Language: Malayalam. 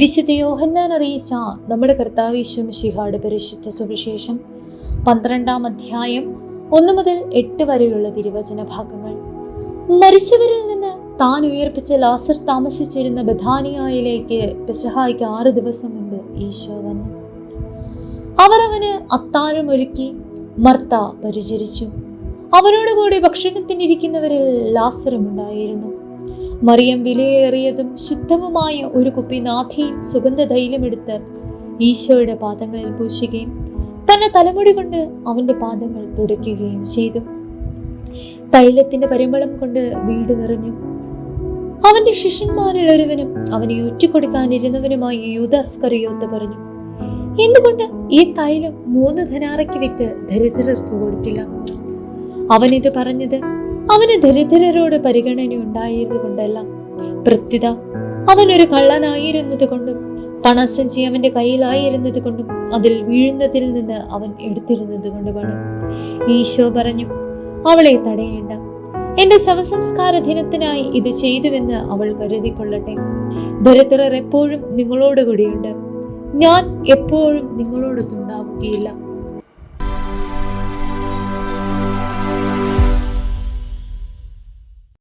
വിശുദ്ധ യോഹന്നാൻ അറിയിച്ച നമ്മുടെ കർത്താവീശ്വം ശിഹാട് പരിശുദ്ധ സുവിശേഷം പന്ത്രണ്ടാം അധ്യായം ഒന്ന് മുതൽ എട്ട് വരെയുള്ള തിരുവചന ഭാഗങ്ങൾ. മരിച്ചവരിൽ നിന്ന് താൻ ഉയർപ്പിച്ച ലാസർ താമസിച്ചിരുന്ന ബഥാനിയായിലേക്ക് പെസഹായിക്ക് ആറ് ദിവസം മുൻപ് ഈശോ വന്നു. അവർ അവന് അത്താഴം ഒരുക്കി മർത്ത പരിചരിച്ചു. അവരോടുകൂടി ഭക്ഷണത്തിനിരിക്കുന്നവരിൽ ലാസറുമുണ്ടായിരുന്നു. മറിയം വിലയേറിയതും ശുദ്ധവുമായ ഒരു കുപ്പി നാഥിയും സുഗന്ധ തൈലമെടുത്ത് ഈശോയുടെ പാദങ്ങളിൽ പൂശുകയും തന്റെ തലമുടി കൊണ്ട് അവന്റെ പാദങ്ങൾ തുടയ്ക്കുകയും ചെയ്തു. തൈലത്തിന്റെ പരിമളം കൊണ്ട് വീട് നിറഞ്ഞു. അവന്റെ ശിഷ്യന്മാരിൽ ഒരുവനും അവനെ ഒറ്റിക്കൊടുക്കാനിരുന്നവനുമായ യൂദാസ്കറിയോത്ത് പറഞ്ഞു എന്തുകൊണ്ട് ഈ തൈലം മൂന്ന് ധനാറയ്ക്ക് വിറ്റ് ദരിദ്രർക്ക് കൊടുത്തില്ല? അവനിത് പറഞ്ഞത് അവന് ദരിദ്രരോട് പരിഗണന ഉണ്ടായത് കൊണ്ടല്ല പ്രത്യുത അവനൊരു കള്ളനായിരുന്നത് കൊണ്ടും പണസഞ്ചി അവന്റെ കയ്യിലായിരുന്നത് കൊണ്ടും അതിൽ വീഴുന്നതിൽ നിന്ന് അവൻ എടുത്തിരുന്നത് കൊണ്ടുമാണ്. ഈശോ പറഞ്ഞു അവളെ തടയേണ്ട. എന്റെ ശവസംസ്കാര ദിനത്തിനായി ഇത് ചെയ്തുവെന്ന് അവൾ കരുതിക്കൊള്ളട്ടെ. ദരിദ്രർ എപ്പോഴും നിങ്ങളോട് കൂടിയുണ്ട്. ഞാൻ എപ്പോഴും നിങ്ങളോടൊത്തുണ്ടാവുകയില്ല.